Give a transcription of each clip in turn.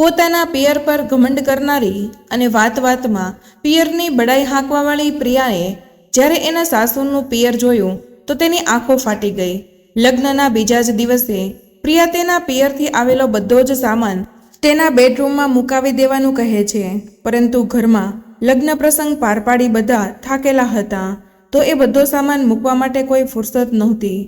પોતાના પિયર પર ઘમંડ કરનારી અને વાત વાતમાં પિયરની બડાઈ હાંકવાવાળી પ્રિયાએ જ્યારે એના સાસુનું પિયર જોયું તો તેની આંખો ફાટી ગઈ. લગ્નના બીજા જ દિવસે પ્રિયા તેના પિયરથી આવેલો બધો જ સામાન તેના બેડરૂમમાં મુકાવી દેવાનું કહે છે. પરંતુ ઘરમાં લગ્ન પ્રસંગ પાર પાડી બધા થાકેલા હતા તો એ બધો સામાન મૂકવા માટે કોઈ ફુરસત નહોતી.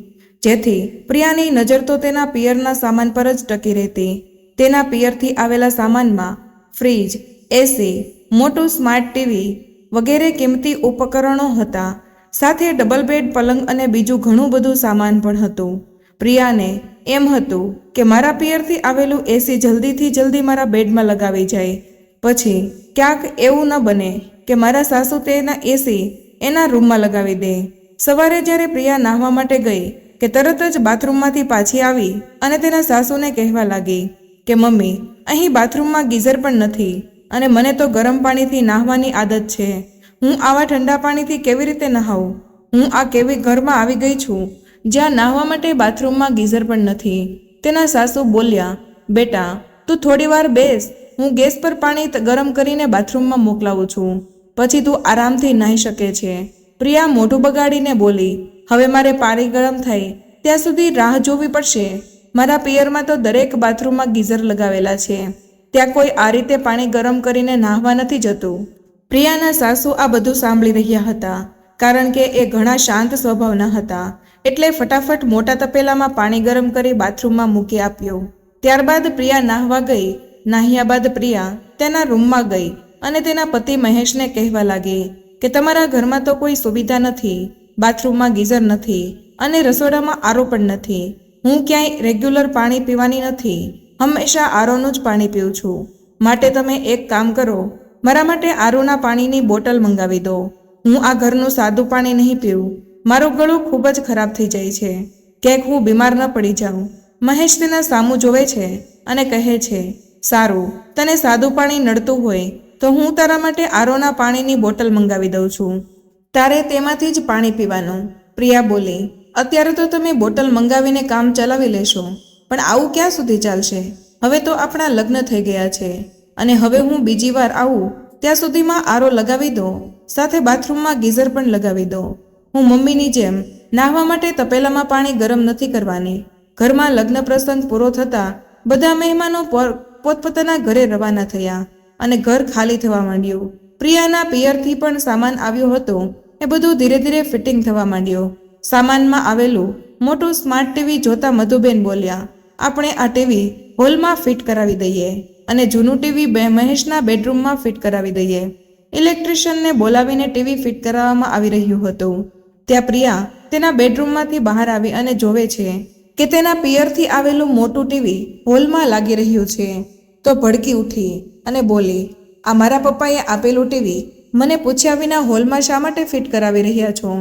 જેથી પ્રિયાની નજર તો તેના પિયરના સામાન પર જ ટકી રહેતી. તેના પિયરથી આવેલા સામાનમાં ફ્રીજ, એસી, મોટું સ્માર્ટ ટીવી વગેરે કિંમતી ઉપકરણો હતા. સાથે ડબલ બેડ પલંગ અને બીજું ઘણું બધું સામાન પણ હતું. પ્રિયાને એમ હતું કે મારા પિયરથી આવેલું એસી જલ્દીથી જલ્દી મારા બેડમાં લગાવી જાય. પછી ક્યાંક એવું ન બને કે મારા સાસુ તેના એસી એના રૂમમાં લગાવી દે. સવારે જ્યારે પ્રિયા નાહવા માટે ગઈ કે તરત જ બાથરૂમમાંથી પાછી આવી અને તેના સાસુને કહેવા લાગી કે મમ્મી, અહીં બાથરૂમમાં ગીઝર પણ નથી અને મને તો ગરમ પાણીથી નાહવાની આદત છે. હું આવા ઠંડા પાણીથી કેવી રીતે નહાવું? હું આ કેવી ઘરમાં આવી ગઈ છું? જ્યાં નાહવા માટે બાથરૂમમાં ગીઝર પણ નથી. તેના સાસુ બોલ્યા, બેટા, તું થોડી વાર બેસ. હું ગેસ પર પાણી ગરમ કરીને બાથરૂમમાં મોકલાવું છું. પછી તું આરામથી નાહી શકે છે. પ્રિયા મોઢું બગાડીને બોલી, હવે મારે પાણી ગરમ થાય ત્યાં સુધી રાહ જોવી પડશે. મારા પિયરમાં તો દરેક બાથરૂમમાં ગીઝર લગાવેલા છે. ત્યાં કોઈ આ રીતે પાણી ગરમ કરીને નાહવા નથી જતું. પ્રિયાના સાસુ આ બધું સાંભળી રહ્યા હતા, કારણ કે એ ઘણા શાંત સ્વભાવના હતા, એટલે ફટાફટ મોટા તપેલામાં પાણી ગરમ કરી બાથરૂમમાં મૂકી આપ્યું. ત્યારબાદ પ્રિયા નાહવા ગઈ. નાહ્યા બાદ પ્રિયા તેના રૂમમાં ગઈ અને તેના પતિ મહેશને કહેવા લાગી કે તમારા ઘરમાં તો કોઈ સુવિધા નથી, બાથરૂમમાં ગીઝર નથી અને રસોડામાં આરો પણ નથી. હું ક્યાંય રેગ્યુલર પાણી પીવાની નથી, હંમેશા આરોનું જ પાણી પીઉં છું. માટે તમે એક કામ કરો, મારા માટે આરોના પાણીની બોટલ મંગાવી દો. હું આ ઘરનું સાદું પાણી નહીં પીવું મારું ગળું ખૂબ જ ખરાબ થઈ જાય છે. ક્યાંક હું બીમાર ન પડી જાઉં. મહેશ તેના સામું જોવે છે અને કહે છે, સારું, તને સાદું પાણી નડતું હોય, તો હું તારા માટે આરોના પાણીની બોટલ મંગાવી દઉં છું. તારે તેમાંથી જ પાણી પીવાનું. પ્રિયા બોલી અત્યારે તો તમે બોટલ મંગાવીને કામ ચલાવી લેશો, પણ આવું ક્યાં સુધી ચાલશે? હવે તો આપણા લગ્ન થઈ ગયા છે, અને હવે હું બીજી વાર આવું, ત્યાં સુધીમાં આરો લગાવી દો, સાથે બાથરૂમમાં ગીઝર પણ લગાવી દો. હું મમ્મીની જેમ નાહવા માટે તપેલામાં પાણી ગરમ નથી કરવાની. ઘરમાં લગ્ન પ્રસંગ પૂરો થતાં બધા મહેમાનો પોતપોતાના ઘરે રવાના થયા, અને ઘર ખાલી થવા માંડ્યું. પ્રિયાના પિયરથી પણ સામાન આવ્યો હતો, એ બધું ધીરે ધીરે ફિટિંગ થવા માંડ્યો. સામાનમાં આવેલું મોટું સ્માર્ટ ટીવી જોતા મધુબેન બોલ્યા, આપણે આ ટીવી હોલમાં ફિટ કરાવી દઈએ અને જૂનું ટીવી બે મહેશના બેડરૂમમાં ફિટ કરાવી દઈએ. ઇલેક્ટ્રિશિયનને બોલાવીને ટીવી ફિટ કરાવવામાં આવી રહ્યું હતું. ત્યાં પ્રિયા તેના બેડરૂમમાંથી બહાર આવી અને જોવે છે કે તેના પિયરથી આવેલું મોટું ટીવી હોલમાં લાગી રહ્યું છે. તો ભડકી ઉઠી અને બોલી, આ મારા પપ્પાએ આપેલું ટીવી મને પૂછ્યા વિના હોલમાં શા માટે ફિટ કરાવી રહ્યા છો?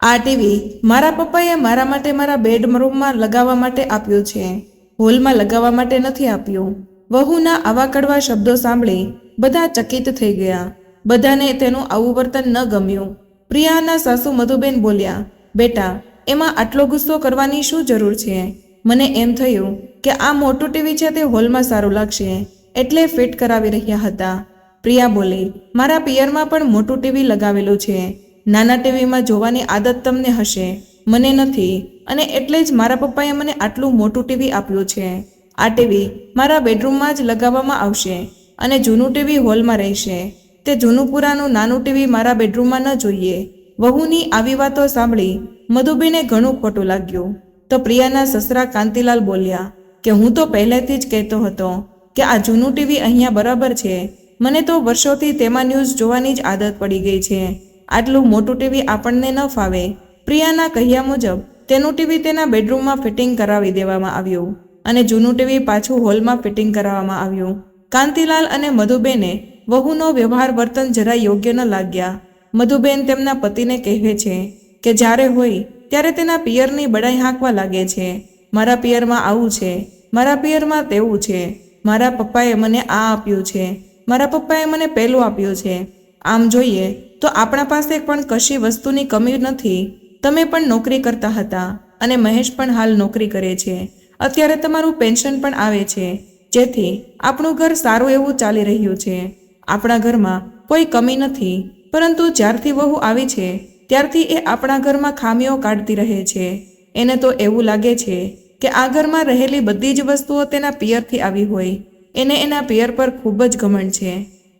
આ ટીવી મારા પપ્પાએ મારા માટે મારા બેડરૂમમાં લગાવવા માટે આપ્યું છે. હોલમાં લગાવવા માટે નથી આપ્યું. વહુના આવા કડવા શબ્દો સાંભળી બધા ચકિત થઈ ગયા. બધાને તેનું આવું વર્તન ન ગમ્યું. પ્રિયાના સાસુ મધુબેન બોલ્યા, બેટા, એમાં આટલો ગુસ્સો કરવાની શું જરૂર છે? મને એમ થયું કે આ મોટું ટીવી છે તે હોલમાં સારું લાગશે. એટલે ફિટ કરાવી રહ્યા હતા. પ્રિયા બોલી, મારા પિયરમાં પણ મોટું ટીવી લગાવેલું છે. નાના ટીવીમાં જોવાની આદત તમને હશે. મને નથી. અને એટલે જ મારા પપ્પાએ મને આટલું મોટું ટીવી આપ્યું છે. આ ટીવી મારા બેડરૂમમાં જ લગાવવામાં આવશે અને જૂનું ટીવી હોલમાં રહેશે. તે જૂનું પુરાનું નાનું ટીવી મારા બેડરૂમમાં ન જોઈએ. વહુની આવી વાતો સાંભળી મધુબીને ઘણું ખોટું લાગ્યું. તો પ્રિયાના સસરા કાંતિલાલ બોલ્યા કે હું તો પહેલેથી જ કહેતો હતો કે આ જૂનું ટીવી અહીંયા બરાબર છે. મને તો વર્ષોથી તેમાં ન્યૂઝ જોવાની જ આદત પડી ગઈ છે. આટલું મોટું ટીવી આપણને ન ફાવે. પ્રિયાના કહ્યા મુજબ, તેનું ટીવી તેના બેડરૂમમાં ફિટિંગ કરાવી દેવામાં આવ્યું અને જૂનું ટીવી પાછું હોલમાં ફિટિંગ કરાવવામાં આવ્યું. કાંતિલાલ અને મધુબેને વહુનો વ્યવહાર વર્તન જરા યોગ્ય ન લાગ્યા. મધુબેન તેમના પતિને કહેવે છે કે જ્યારે હોય, ત્યારે તેના પિયરની બડાઈ હાંકવા લાગે છે. મારા પિયરમાં આવું છે. મારા પિયરમાં તેવું છે. મારા પપ્પાએ મને આ આપ્યું છે. મારા પપ્પાએ મને પહેલું આપ્યું છે. આમ જોઈએ તો આપણા પાસે પણ કશી વસ્તુની કમી નથી. તમે પણ નોકરી કરતા હતા અને મહેશ પણ હાલ નોકરી કરે છે. અત્યારે તમારું પેન્શન પણ આવે છે. જેથી આપણું ઘર સારું એવું ચાલી રહ્યું છે. આપણા ઘરમાં કોઈ કમી નથી, પરંતુ જ્યારથી વહુ આવી છે, ત્યારથી એ આપણા ઘરમાં ખામીઓ કાઢતી રહે છે. એને તો એવું લાગે છે કે આ ઘરમાં રહેલી બધી જ વસ્તુઓ તેના પિયરથી આવી હોય. એને એના પિયર પર ખૂબ જ ઘમંડ છે.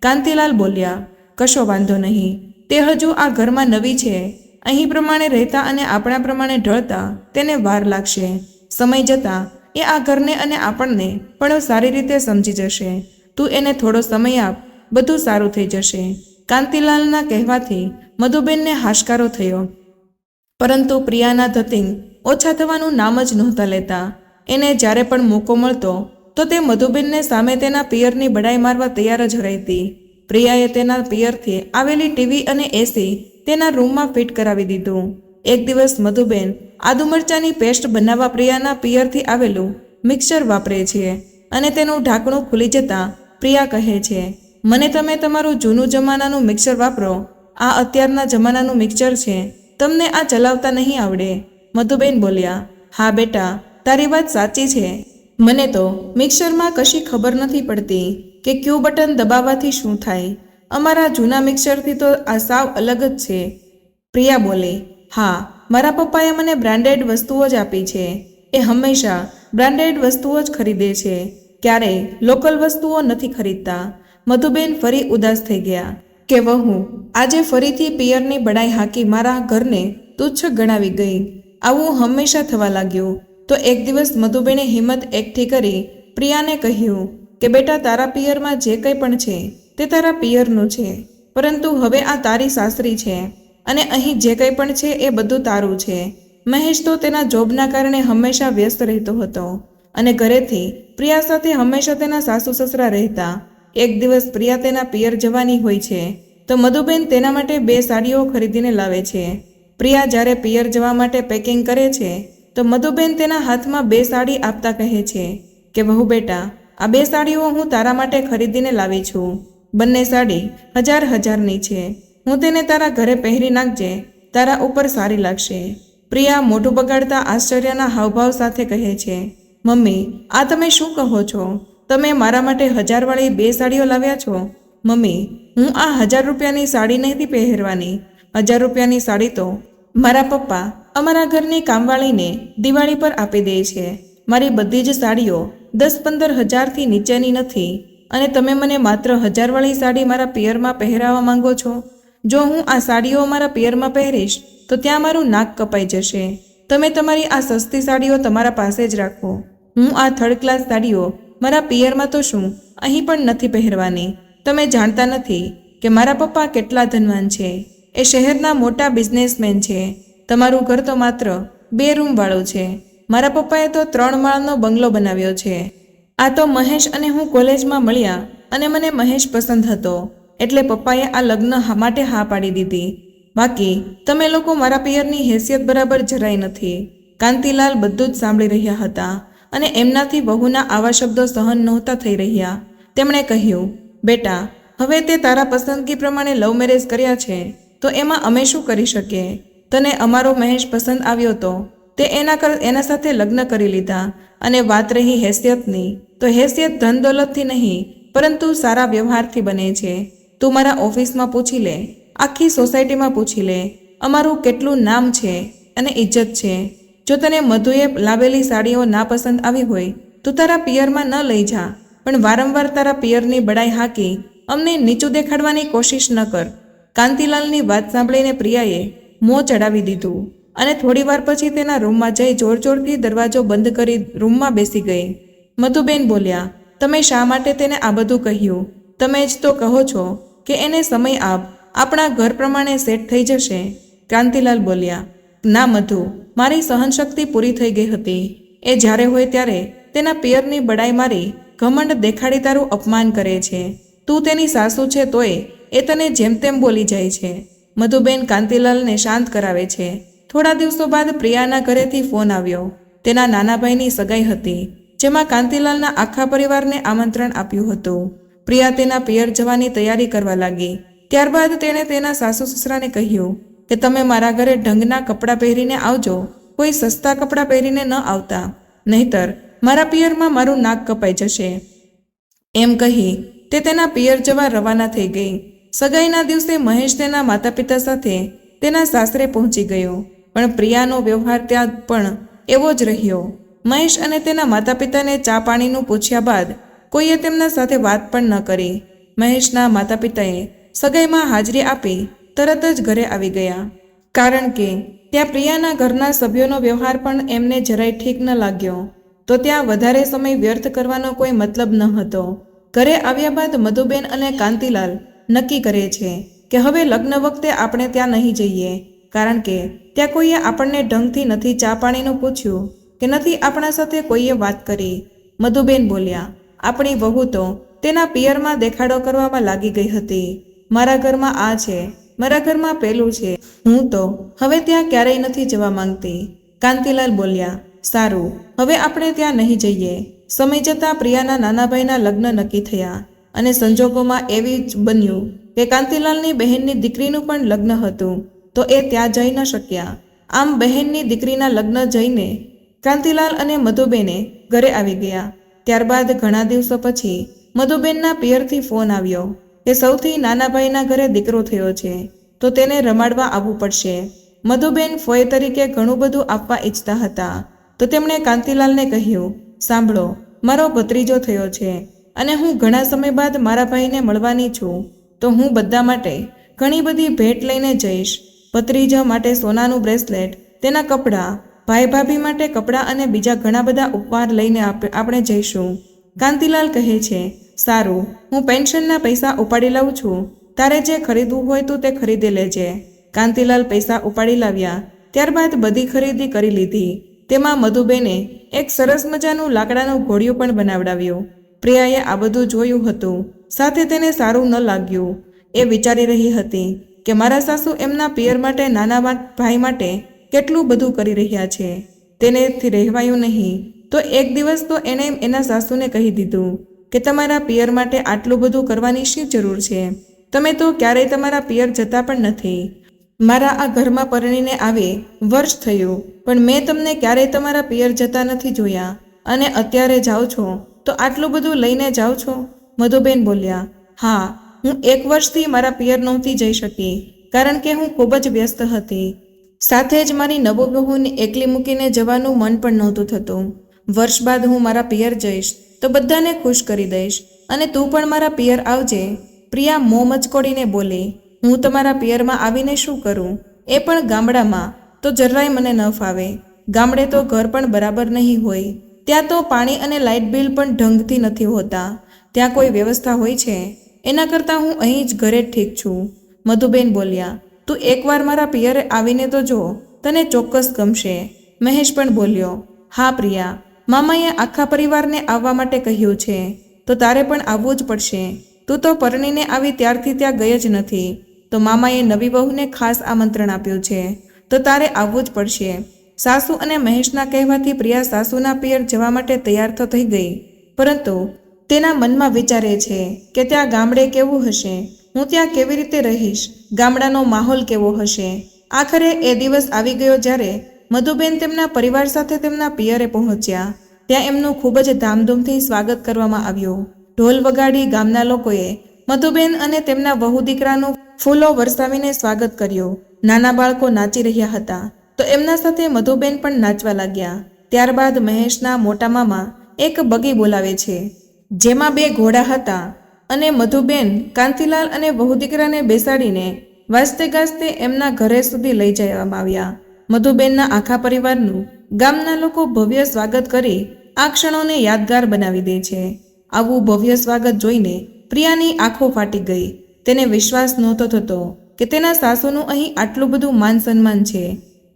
કાંતિલાલ બોલ્યા કશો વાંધો નહીં. તે હજુ આ ઘરમાં નવી છે. અહીં પ્રમાણે રહેતા અને આપણા પ્રમાણે ઢળતા તેને વાર લાગશે. સમય જતાં એ આ ઘરને અને આપણને પણ સારી રીતે સમજી જશે. તું એને થોડો સમય આપ, બધું સારું થઈ જશે. કાંતિલાલના કહેવાથી મધુબેનને હાશકારો થયો. પરંતુ પ્રિયાના ધતિંગ ઓછા થવાનું નામ જ નહોતા લેતા. એને જ્યારે પણ મોકો મળતો, તો તે મધુબેનને સામે તેના પિયરની બડાઈ મારવા તૈયાર જ રહેતી. પ્રિયાએ તેના પિયરથી આવેલી ટીવી અને એસી તેના રૂમમાં ફિટ કરાવી દીધું. એક દિવસ મધુબેન આદુ મરચાની પેસ્ટ બનાવવા પ્રિયાના પિયરથી આવેલું મિક્સર વાપરે છે અને તેનું ઢાંકણું ખુલી જતાં પ્રિયા કહે છે, મને તમે તમારું જૂનું જમાનાનું મિક્સર વાપરો. આ અત્યારના જમાનાનું મિક્સર છે. તમને આ ચલાવતા નહીં આવડે. મધુબેન બોલ્યા, હા બેટા, તારી વાત સાચી છે. મને તો મિક્સરમાં કશી ખબર નથી પડતી. કે ક્યુ બટન દબાવવાથી શું થાય? અમારા જૂના મિક્સરથી તો આ સાવ અલગ જ છે. પ્રિયા બોલી, હા, મારા પપ્પાએ મને બ્રાન્ડેડ વસ્તુઓ જ આપી છે. એ હંમેશા બ્રાન્ડેડ વસ્તુઓ જ ખરીદે છે. ક્યારેય લોકલ વસ્તુઓ નથી ખરીદતા. મધુબેન ફરી ઉદાસ થઈ ગયા. કે વહુ, આજે ફરીથી પિયરની બડાઈ હાકી મારા ઘરને તુચ્છ ગણાવી ગઈ. આવું હંમેશા થવા લાગ્યું. તો એક દિવસ મધુબેને હિંમત એકઠી કરી પ્રિયાને કહ્યું કે બેટા તારા પિયરમાં જે કંઈ પણ છે, તે તારા પિયરનું છે. પરંતુ હવે આ તારી સાસરી છે અને અહીં જે કંઈ પણ છે એ બધું તારું છે. મહેશ તો તેના જોબના કારણે હંમેશા વ્યસ્ત રહેતો હતો અને ઘરેથી પ્રિયા સાથે હંમેશા તેના સાસુ સસરા રહેતા. એક દિવસ પ્રિયા તેના પિયર જવાની હોય છે, તો મધુબેન તેના માટે બે સાડીઓ ખરીદીને લાવે છે. પ્રિયા જ્યારે પિયર જવા માટે પેકિંગ કરે છે, તો મધુબેન તેના હાથમાં બે સાડી આપતા કહે છે કે, વહુ બેટા આ બે સાડીઓ હું તારા માટે ખરીદીને લાવી છું. બંને સાડી હજાર હજારની છે. હું તેને તારા ઘરે પહેરી નાખજે. તારા ઉપર સારી લાગશે. પ્રિયા મોઢું બગાડતા આશ્ચર્યના હાવભાવ સાથે કહે છે, મમ્મી, આ તમે શું કહો છો? તમે મારા માટે હજારવાળી બે સાડીઓ લાવ્યા છો? મમ્મી, હું આ હજાર રૂપિયાની સાડી નથી પહેરવાની. હજાર રૂપિયાની સાડી તો મારા પપ્પા અમારા ઘરની કામવાળીને દિવાળી પર આપી દે છે. મારી બધી જ સાડીઓ દસ પંદર હજારથી નીચેની નથી. અને તમે મને માત્ર હજારવાળી સાડી મારા પિયરમાં પહેરાવા માંગો છો? જો હું આ સાડીઓ મારા પિયરમાં પહેરીશ, તો ત્યાં મારું નાક કપાઈ જશે. તમે તમારી આ સસ્તી સાડીઓ તમારા પાસે જ રાખો. હું આ થર્ડ ક્લાસ સાડીઓ મારા પિયરમાં તો શું? અહીં પણ નથી પહેરવાની. તમે જાણતા નથી કે મારા પપ્પા કેટલા ધનવાન છે. એ શહેરના મોટા બિઝનેસમેન છે. તમારું ઘર તો માત્ર બે રૂમવાળું છે. મારા પપ્પાએ તો ત્રણ માળનો બંગલો બનાવ્યો છે. આ તો મહેશ અને હું કોલેજમાં મળ્યા અને મને મહેશ પસંદ હતો. એટલે પપ્પાએ આ લગ્ન માટે હા પાડી દીધી. બાકી, તમે લોકો મારા પિયરની હેસિયત બરાબર જરાય નથી. કાંતિલાલ બધું જ સાંભળી રહ્યા હતા અને એમનાથી વહુના આવા શબ્દો સહન નહોતા થઈ રહ્યા. તેમણે કહ્યું, બેટા, હવે તે તારા પસંદગી પ્રમાણે લવ મેરેજ કર્યા છે, તો એમાં અમે શું કરી શકીએ? તને અમારો મહેશ પસંદ આવ્યો તો તે એના કર, એના સાથે લગ્ન કરી લીધા અને વાત રહી હેસિયતની, તો હેસિયત ધન દોલતથી નહીં, પરંતુ સારા વ્યવહારથી બને છે. તું મારા ઓફિસમાં પૂછી લે, આખી સોસાયટીમાં પૂછી લે, અમારું કેટલું નામ છે અને ઇજ્જત છે. જો તને મધુએ લાવેલી સાડીઓ ના પસંદ આવી હોય, તો તારા પિયરમાં ન લઈ જા, પણ વારંવાર તારા પિયરની બડાઈ હાકી, અમને નીચું દેખાડવાની કોશિશ ન કર. કાંતિલાલની વાત સાંભળીને પ્રિયાએ મોં ચડાવી દીધું. અને થોડીવાર પછી તેના રૂમમાં જઈ જોર જોરથી દરવાજો બંધ કરી રૂમમાં બેસી ગઈ. મધુબેન બોલ્યા, તમે શા માટે તેને આ બધું કહ્યું? તમે જ તો કહો છો કે એને સમય આપ, આપણા ઘર પ્રમાણે સેટ થઈ જશે. કાંતિલાલ બોલ્યા, ના મધુ, મારી સહનશક્તિ પૂરી થઈ ગઈ હતી. એ જ્યારે હોય ત્યારે તેના પિયરની બડાઈ મારી ઘમંડ દેખાડી તારું અપમાન કરે છે. તું તેની સાસુ છે તોય એ તને જેમ તેમ બોલી જાય છે. મધુબેન કાંતિલાલને શાંત કરાવે છે. થોડા દિવસો બાદ પ્રિયાના ઘરેથી ફોન આવ્યો. તેના નાના ભાઈની સગાઈ હતી, જેમાં કાંતિલાલના આખા પરિવારને આમંત્રણ આપ્યું હતું. પ્રિયા તેના પિયર જવાની તૈયારી કરવા લાગી. ત્યારબાદ તેણે તેના સાસુ સસરાને કહ્યું કે, તમે મારા ઘરે ઢંગના કપડાં પહેરીને આવજો. કોઈ સસ્તા કપડાં પહેરીને ન આવતા. નહીતર, મારા પિયરમાં મારું નાક કપાઈ જશે. એમ કહી, તે તેના પિયર જવા રવાના થઈ ગઈ. સગાઈના દિવસે મહેશ તેના માતા પિતા સાથે તેના સાસરે પહોંચી ગયો. પણ પ્રિયાનો વ્યવહાર ત્યાં પણ એવો જ રહ્યો. મહેશ અને તેના માતા પિતાને ચા પાણીનું પૂછ્યા બાદ કોઈએ તેમના સાથે વાત પણ ન કરી. મહેશના માતા પિતાએ સગાઈમાં હાજરી આપી તરત જ ઘરે આવી ગયા. કારણ કે ત્યાં પ્રિયાના ઘરના સભ્યોનો વ્યવહાર પણ એમને જરાય ઠીક ન લાગ્યો. તો ત્યાં વધારે સમય વ્યર્થ કરવાનો કોઈ મતલબ ન હતો. ઘરે આવ્યા બાદ મધુબેન અને કાંતિલાલ નક્કી કરે છે કે હવે લગ્ન વખતે આપણે ત્યાં નહીં જઈએ. કારણ કે ત્યાં કોઈએ આપણને ઢંગથી નથી ચા પાણીનું પૂછ્યું કે નથી આપણા સાથે કોઈએ વાત કરી? મધુબેન બોલ્યા, આપણી વહુ તો તેના પિયરમાં દેખાડો કરવામાં લાગી ગઈ હતી. મારા ઘરમાં આ છે, મારા ઘરમાં પેલું છે. હું તો હવે ત્યાં ક્યારેય નથી જવા માંગતી. કાંતિલાલ બોલ્યા, સારું, હવે આપણે ત્યાં નહીં જઈએ. સમય જતાં પ્રિયાના નાના ભાઈના લગ્ન નક્કી થયા અને સંજોગોમાં એવી જ બન્યું કે કાંતિલાલની બહેનની દીકરીનું પણ લગ્ન હતું. તો એ ત્યાં જઈ ન શક્યા. આમ બહેનની દીકરીના લગ્ન જઈને કાંતિલાલ અને મધુબેને ઘરે આવી ગયા. ત્યારબાદ ઘણા દિવસો પછી મધુબેનના પિયરથી ફોન આવ્યો કે સૌથી નાના ભાઈના ઘરે દીકરો થયો છે, તો તેને રમાડવા આવવું પડશે. મધુબેન ફોય તરીકે ઘણું બધું આપવા ઈચ્છતા હતા. તો તેમણે કાંતિલાલને કહ્યું, સાંભળો, મારો ભત્રીજો થયો છે અને હું ઘણા સમય બાદ મારા ભાઈને મળવાની છું, તો હું બધા માટે ઘણી બધી ભેટ લઈને જઈશ. ભત્રીજા માટે સોનાનું બ્રેસલેટ, તેના કપડાં, ભાઈ ભાભી માટે કપડાં અને બીજા ઘણા બધા ઉપહાર લઈને આપ- આપણે જઈશું. કાંતિલાલ કહે છે, સારું, હું પેન્શનના પૈસા ઉપાડી લઉં છું. તારે જે ખરીદવું હોય તું તે ખરીદી લેજે. કાંતિલાલ પૈસા ઉપાડી લાવ્યા. ત્યારબાદ બધી ખરીદી કરી લીધી. તેમાં મધુબેને એક સરસ મજાનું લાકડાનું ઘોડિયું પણ બનાવડાવ્યું. પ્રિયાએ આ બધું જોયું હતું. સાથે તેને સારું ન લાગ્યું. એ વિચારી રહી હતી. કે મારા સાસુ એમના પિયર માટે, નાના ભાઈ માટે કેટલું બધું કરી રહ્યા છે. તેનેથી રહેવાયું નહીં. તો એક દિવસ તો એણે એના સાસુને કહી દીધું કે તમારા પિયર માટે આટલું બધું કરવાની શી જરૂર છે? તમે તો ક્યારેય તમારા પિયર જતા પણ નથી. મારા આ ઘરમાં પરણીને આવે વર્ષ થયું, પણ મેં તમને ક્યારેય તમારા પિયર જતા નથી જોયા. અને અત્યારે જાઓ છો, તો આટલું બધું લઈને જાઓ છો? મધુબેન બોલ્યા, હા હું એક વર્ષથી મારા પિયર નહોતી જઈ શકી, કારણ કે હું ખૂબ જ વ્યસ્ત હતી. સાથે જ મારી નવોબહુને એકલી મૂકીને જવાનું મન પણ નહોતું થતું. વર્ષ બાદ હું મારા પિયર જઈશ, તો બધાને ખુશ કરી દઈશ, અને તું પણ મારા પિયર આવજે. પ્રિયા મોં મચકોડીને બોલી, હું તમારા પિયરમાં આવીને શું કરું? એ પણ ગામડામાં, તો જરાય મને ન ફાવે. ગામડે તો ઘર પણ બરાબર નહીં હોય. ત્યાં તો પાણી અને લાઇટ બિલ પણ ઢંગથી નથી હોતા. ત્યાં કોઈ વ્યવસ્થા હોય છે? એના કરતાં હું અહીં જ ઘરે ઠીક છું. મધુબેન બોલ્યા, તું એકવાર મારા પિયરે આવીને તો જો, તને ચોક્કસ ગમશે. મહેશ પણ બોલ્યો, હા પ્રિયા, મામાએ આખા પરિવારને આવવા માટે કહ્યું છે, તો તારે પણ આવવું જ પડશે. તું તો પરણીને આવી ત્યારથી ત્યાં ગઈ જ નથી, તો મામાએ નવી વહુને ખાસ આમંત્રણ આપ્યું છે, તો તારે આવવું જ પડશે. સાસુ અને મહેશના કહેવાથી પ્રિયા સાસુના પિયર જવા માટે તૈયાર તો થઈ ગઈ, પરંતુ તેના મનમાં વિચારે છે કે ત્યાં ગામડે કેવું હશે? હું ત્યાં કેવી રીતે રહીશ? ગામડાનો માહોલ કેવો હશે? આખરે એ દિવસ આવી ગયો જ્યારે મધુબેન તેમના પરિવાર સાથે તેમના પિયરે પહોંચ્યા. ત્યાં એમનું ખૂબ જ ધામધૂમથી સ્વાગત કરવામાં આવ્યું. ઢોલ વગાડી ગામના લોકોએ મધુબેન અને તેમના વહુ દીકરાનું ફૂલો વરસાવીને સ્વાગત કર્યું. નાના બાળકો નાચી રહ્યા હતા. તો એમના સાથે મધુબેન પણ નાચવા લાગ્યા. ત્યારબાદ મહેશના મોટા મામા એક બગી બોલાવે છે. જેમાં બે ઘોડા હતા અને મધુબેન કાંતિલાલ અને વહુ દીકરાને બેસાડીને વાજતે ગાજતે એમના ઘરે સુધી લઈ જવામાં આવ્યા. મધુબેનના આખા પરિવારનું ગામના લોકો ભવ્ય સ્વાગત કરી આ ક્ષણોને યાદગાર બનાવી દે છે. આવું ભવ્ય સ્વાગત જોઈને પ્રિયાની આંખો ફાટી ગઈ. તેને વિશ્વાસ નહોતો થતો કે તેના સાસુનું અહીં આટલું બધું માન સન્માન છે.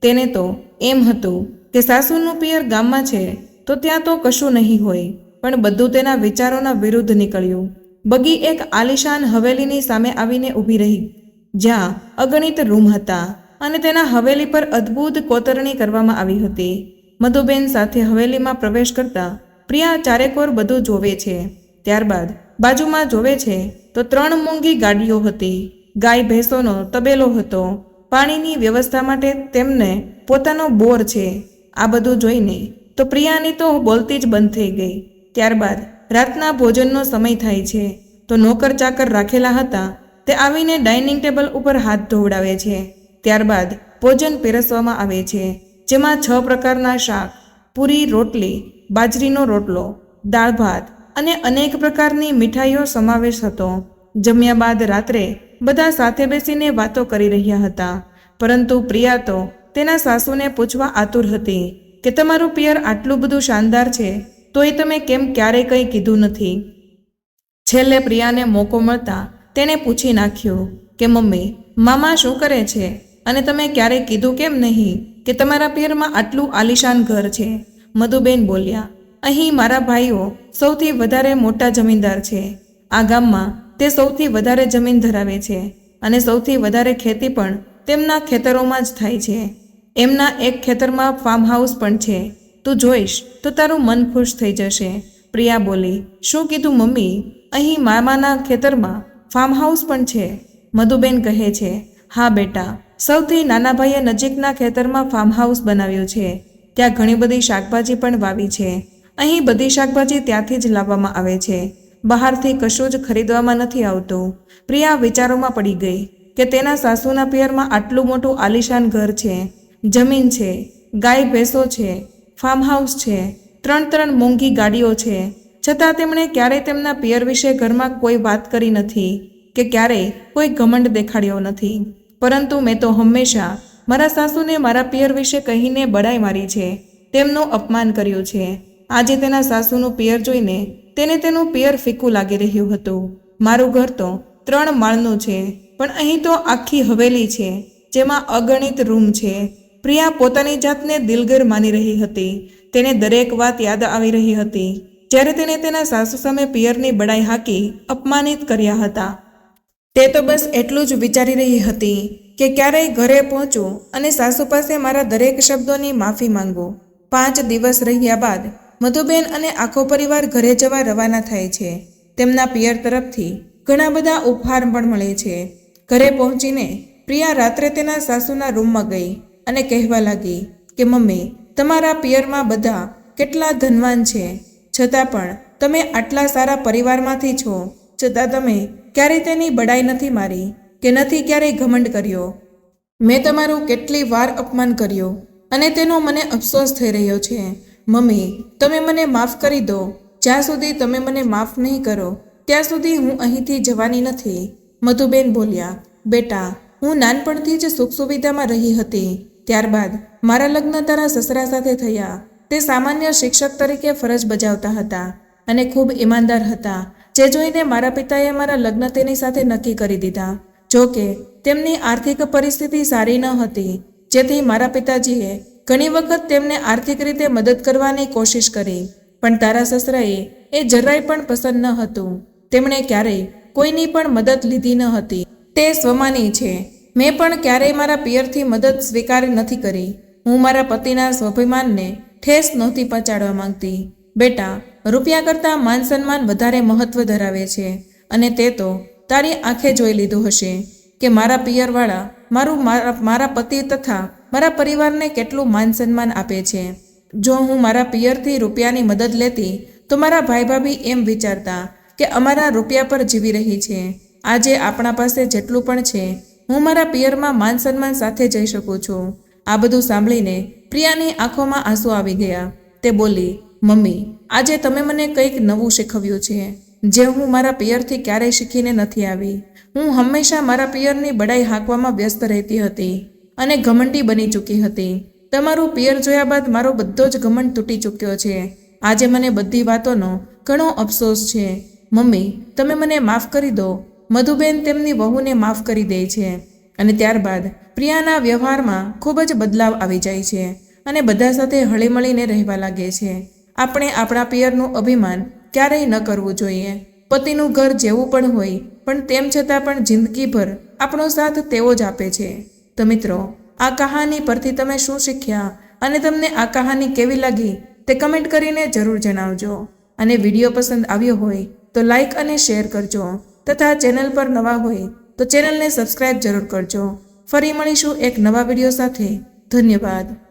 તેને તો એમ હતું કે સાસુનું પિયર ગામમાં છે તો ત્યાં તો કશું નહીં હોય. પણ બધું તેના વિચારોના વિરુદ્ધ નીકળ્યું. બગી એક આલિશાન હવેલીની સામે આવીને ઊભી રહી. જ્યાં અગણિત રૂમ હતા અને તેના હવેલી પર અદ્ભુત કોતરણી કરવામાં આવી હતી. મધુબેન સાથે હવેલીમાં પ્રવેશ કરતા પ્રિયા ચારેકોર બધું જોવે છે. ત્યારબાદ બાજુમાં જોવે છે તો ત્રણ મૂંગી ગાડીઓ હતી. ગાય ભેંસોનો તબેલો હતો. પાણીની વ્યવસ્થા માટે તેમને પોતાનો બોર છે. આ બધું જોઈને તો પ્રિયાની તો બોલતી જ બંધ થઈ ગઈ. ત્યારબાદ રાતના ભોજનનો સમય થાય છે. તો નોકર ચાકર રાખેલા હતા, તે આવીને ડાઇનિંગ ટેબલ ઉપર હાથ ધોવડાવે છે. ત્યારબાદ ભોજન પીરસવામાં આવે છે, જેમાં છ પ્રકારના શાક, પૂરી રોટલી, બાજરીનો રોટલો, દાળ ભાત અને અનેક પ્રકારની મીઠાઈઓ સમાવેશ હતો. જમ્યા બાદ રાત્રે બધા સાથે બેસીને વાતો કરી રહ્યા હતા, પરંતુ પ્રિયા તો તેના સાસુને પૂછવા આતુર હતી કે તમારું પિયર આટલું બધું શાનદાર છે. તોય તમે કેમ ક્યારેય કંઈ કીધું નથી? છેલ્લે પ્રિયાને મોકો મળતા તેણે પૂછી નાખ્યું કે, મમ્મી, મામા શું કરે છે? અને તમે ક્યારેય કીધું કેમ નહીં કે તમારા પિયરમાં આટલું આલિશાન ઘર છે? મધુબેન બોલ્યા, અહીં મારા ભાઈઓ સૌથી વધારે મોટા જમીનદાર છે. આ ગામમાં તે સૌથી વધારે જમીન ધરાવે છે અને સૌથી વધારે ખેતી પણ તેમના ખેતરોમાં જ થાય છે. એમના એક ખેતરમાં ફાર્મ હાઉસ પણ છે. તું જોઈશ તો તારું મન ખુશ થઈ જશે. પ્રિયા બોલી, શું કીધું મમ્મી? અહીં મામાના ખેતરમાં ફાર્મ હાઉસ પણ છે. મધુબેન કહે છે, હા બેટા, સૌથી નાના ભાઈએ નજીકના ખેતરમાં ફાર્મ હાઉસ બનાવ્યું છે. ત્યાં ઘણી બધી શાકભાજી પણ વાવી છે. અહીં બધી શાકભાજી ત્યાંથી જ લાવવામાં આવે છે. બહારથી કશું જ ખરીદવામાં નથી આવતું. પ્રિયા વિચારોમાં પડી ગઈ કે તેના સાસુના પિયરમાં આટલું મોટું આલિશાન ઘર છે. જમીન છે, ગાય ભેંસો છે ફાર્મ હાઉસ છે. ત્રણ ત્રણ મોંઘી ગાડીઓ છે. છતાં તેમણે ક્યારેય તેમના પિયર વિશે ઘરમાં કોઈ વાત કરી નથી કે ક્યારેય કોઈ ઘમંડ દેખાડ્યો નથી. પરંતુ મેં તો હંમેશા મારા સાસુને મારા પિયર વિશે કહીને બડાઈ મારી છે. તેમનું અપમાન કર્યું છે. આજે તેના સાસુનું પિયર જોઈને તેને તેનું પિયર ફીકું લાગી રહ્યું હતું. મારું ઘર તો ત્રણ માળનું છે, પણ અહીં તો આખી હવેલી છે, જેમાં અગણિત રૂમ છે. પ્રિયા પોતાની જાતને દિલગર માની રહી હતી. તેને દરેક વાત યાદ આવી રહી હતી. જ્યારે તેણે તેના સાસુ સામે પિયરની બડાઈ હાકી અપમાનિત કર્યા હતા. તે તો બસ એટલું જ વિચારી રહી હતી કે ક્યારેય ઘરે પહોંચું અને સાસુ પાસે મારા દરેક શબ્દોની માફી માંગું. પાંચ દિવસ રહ્યા બાદ મધુબેન અને આખો પરિવાર ઘરે જવા રવાના થાય છે. તેમના પિયર તરફથી ઘણા બધા ઉપહાર પણ મળે છે. ઘરે પહોંચીને પ્રિયા રાત્રે તેના સાસુના રૂમમાં ગઈ. અને કહેવા લાગી કે, મમ્મી, તમારા પિયરમાં બધા કેટલા ધનવાન છે. છતાં પણ તમે આટલા સારા પરિવારમાંથી છો. છતાં તમે ક્યારેય તેની બડાઈ નથી મારી, કે નથી ક્યારેય ઘમંડ કર્યો. મેં તમારું કેટલી વાર અપમાન કર્યું અને તેનો મને અફસોસ થઈ રહ્યો છે. મમ્મી, તમે મને માફ કરી દો. જ્યાં સુધી તમે મને માફ નહીં કરો, ત્યાં સુધી હું અહીંથી જવાની નથી. મધુબેન બોલ્યા, બેટા, હું નાનપણથી જ સુખ સુવિધામાં રહી હતી. ત્યારબાદ મારા લગ્ન તારા સસરા સાથે થયા. તે સામાન્ય શિક્ષક તરીકે ફરજ બજાવતા હતા અને ખૂબ ઈમાનદાર હતા, જે જોઈને મારા પિતાએ મારા લગ્ન તેની સાથે નક્કી કરી દીધા. જો કે, તેમની આર્થિક પરિસ્થિતિ સારી ન હતી, જેથી મારા પિતાજીએ ઘણી વખત તેમને આર્થિક રીતે મદદ કરવાની કોશિશ કરી, પણ તારા સસરાએ એ જરાય પણ પસંદ ન હતું. તેમણે ક્યારેય કોઈની પણ મદદ લીધી ન હતી. તે સ્વમાની છે. મેં પણ ક્યારેય મારા પિયરથી મદદ સ્વીકાર નથી કરી. હું મારા પતિના સ્વાભિમાનને ઠેસ નહોતી પહોંચાડવા માંગતી. બેટા, રૂપિયા કરતાં માન સન્માન વધારે મહત્વ ધરાવે છે અને તે તો તારી આંખે જોઈ લીધું હશે કે મારા પિયરવાળા મારું મારા મારા પતિ તથા મારા પરિવારને કેટલું માન સન્માન આપે છે. જો હું મારા પિયરથી રૂપિયાની મદદ લેતી, તો મારા ભાઈ ભાભી એમ વિચારતા કે અમારા રૂપિયા પર જીવી રહી છે. આજે આપણા પાસે જેટલું પણ છે હું મારા પિયરમાં માન સન્માન સાથે જઈ શકું છું. આ બધું સાંભળીને પ્રિયાની આંખોમાં આંસુ આવી ગયા. તે બોલી, મમ્મી, આજે તમે મને કંઈક નવું શીખવ્યું છે, જે હું મારા પિયરથી ક્યારેય શીખીને નથી આવી. હું હંમેશા મારા પિયરની બડાઈ હાંકવામાં વ્યસ્ત રહેતી હતી અને ઘમંડી બની ચૂકી હતી. તમારું પિયર જોયા બાદ મારો બધો જ ઘમંડ તૂટી ચૂક્યો છે. આજે મને બધી વાતોનો ઘણો અફસોસ છે. મમ્મી, તમે મને માફ કરી દો. મધુબેન તેમની વહુને માફ કરી દે છે અને ત્યારબાદ પ્રિયાના વ્યવહારમાં ખૂબ જ બદલાવ આવી જાય છે અને બધા સાથે હળીમળીને રહેવા લાગે છે. આપણે આપણા પિયરનું અભિમાન ક્યારેય ન કરવું જોઈએ. પતિનું ઘર જેવું પણ હોય, પણ તેમ છતાં પણ જિંદગીભર આપણો સાથ તેવો જ આપે છે. તો મિત્રો, આ કહાની પરથી તમે શું શીખ્યા અને તમને આ કહાની કેવી લાગી તે કમેન્ટ કરીને જરૂર જણાવજો. અને વીડિયો પસંદ આવ્યો હોય તો લાઈક અને શેર કરજો. તથા ચેનલ પર નવા હોય તો ચેનલને સબસ્ક્રાઈબ જરૂર કરજો. ફરી મળીશું એક નવા વીડિયો સાથે. ધન્યવાદ.